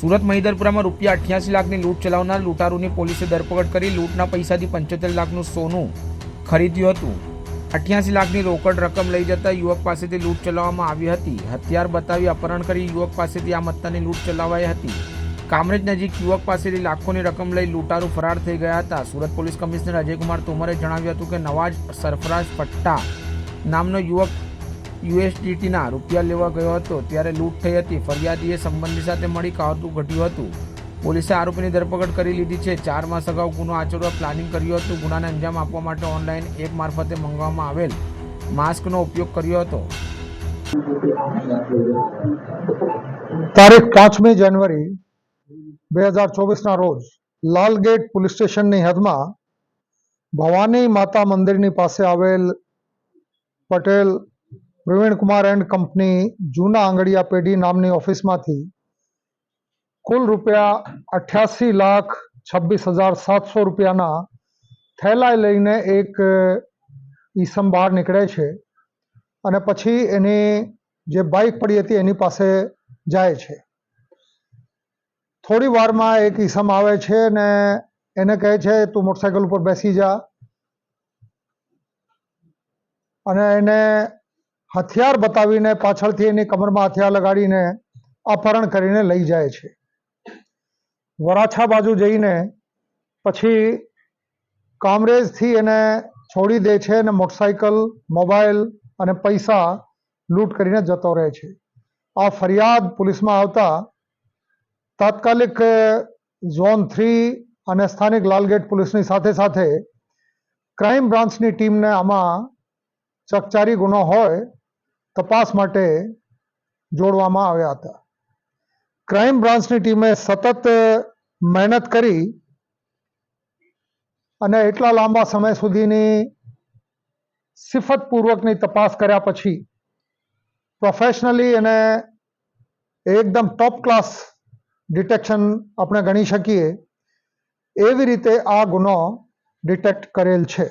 સુરત મહિદરપુરામાં રૂપિયા અઠ્યાસી લાખની લૂંટ ચલાવનાર લૂંટારૂની પોલીસે ધરપકડ કરી લૂંટના પૈસાથી પંચોતેર લાખનું સોનું ખરીદ્યું હતું. અઠ્યાસી લાખની રોકડ રકમ લઈ જતા યુવક પાસેથી લૂંટ ચલાવવામાં આવી હતી. હથિયાર બતાવી અપહરણ કરી યુવક પાસેથી આ મત્તાની લૂંટ ચલાવાઈ હતી. કામરેજ નજીક યુવક પાસેથી લાખોની રકમ લઈ લૂંટારૂ ફરાર થઈ ગયા હતા. સુરત પોલીસ કમિશનર અજયકુમાર તોમરે જણાવ્યું હતું કે નવાજ સરફરાજ પટ્ટા નામનો યુવક યુએસડીટીના રૂપિયા લેવા ગયો હતો ત્યારે લૂંટ થઈ હતી. ફરિયાદીએ સંબંધી સાથે મળી કાવતું ઘટ્યું હતું. પોલીસે આરોપીની ધરપકડ કરી લીધી છે. ચાર માસ અગાઉ ગુનો આચરવા પ્લાનિંગ કર્યું હતું. ગુનાને અંજામ આપવા માટે ઓનલાઈન એપ મારફતે મંગાવવામાં આવેલ માસ્કનો ઉપયોગ કર્યો હતો. તારીખ પાંચમી જાન્યુઆરી બે હજાર ચોવીસના રોજ લાલગેટ પોલીસ સ્ટેશનની હદમાં ભવાની માતા મંદિરની પાસે આવેલ પટેલ પ્રવીણકુમાર એન્ડ કંપની જૂના આંગળીયા પેઢી નામની ઓફિસમાંથી કુલ રૂપિયા અઠ્યાસી લાખ છવ્વીસ હજાર સાતસો રૂપિયાના થેલા લઈને એક ઈસમ બહાર નીકળે છે અને પછી એની જે બાઇક પડી હતી એની પાસે જાય છે. થોડી વારમાં એક ઈસમ આવે છે ને એને કહે છે, તું મોટરસાયકલ ઉપર બેસી જા. અને એને હથિયાર બતાવીને પાછળથી એની કમરમાં હથિયાર લગાડીને અપહરણ કરીને લઈ જાય છે. વરાછા બાજુ જઈને પછી કામરેજથી એને છોડી દે છે અને મોટરસાઇકલ, મોબાઈલ અને પૈસા લૂંટ કરીને જતો રહે છે. આ ફરિયાદ પોલીસમાં આવતા તાત્કાલિક ઝોન થ્રી અને સ્થાનિક લાલગેટ પોલીસની સાથે સાથે ક્રાઇમ બ્રાન્ચની ટીમને આમાં ચકચારી ગુનો હોય તપાસ માટે જોડવામાં આવ્યા હતા. ક્રાઇમ બ્રાન્ચની ટીમે સતત મહેનત કરી અને એટલા લાંબા સમય સુધીની સિફતપૂર્વકની તપાસ કર્યા પછી પ્રોફેશનલી અને એકદમ ટોપ ક્લાસ ડિટેક્શન આપણે ગણી શકીએ એવી રીતે આ ગુનો ડિટેક્ટ કરેલ છે.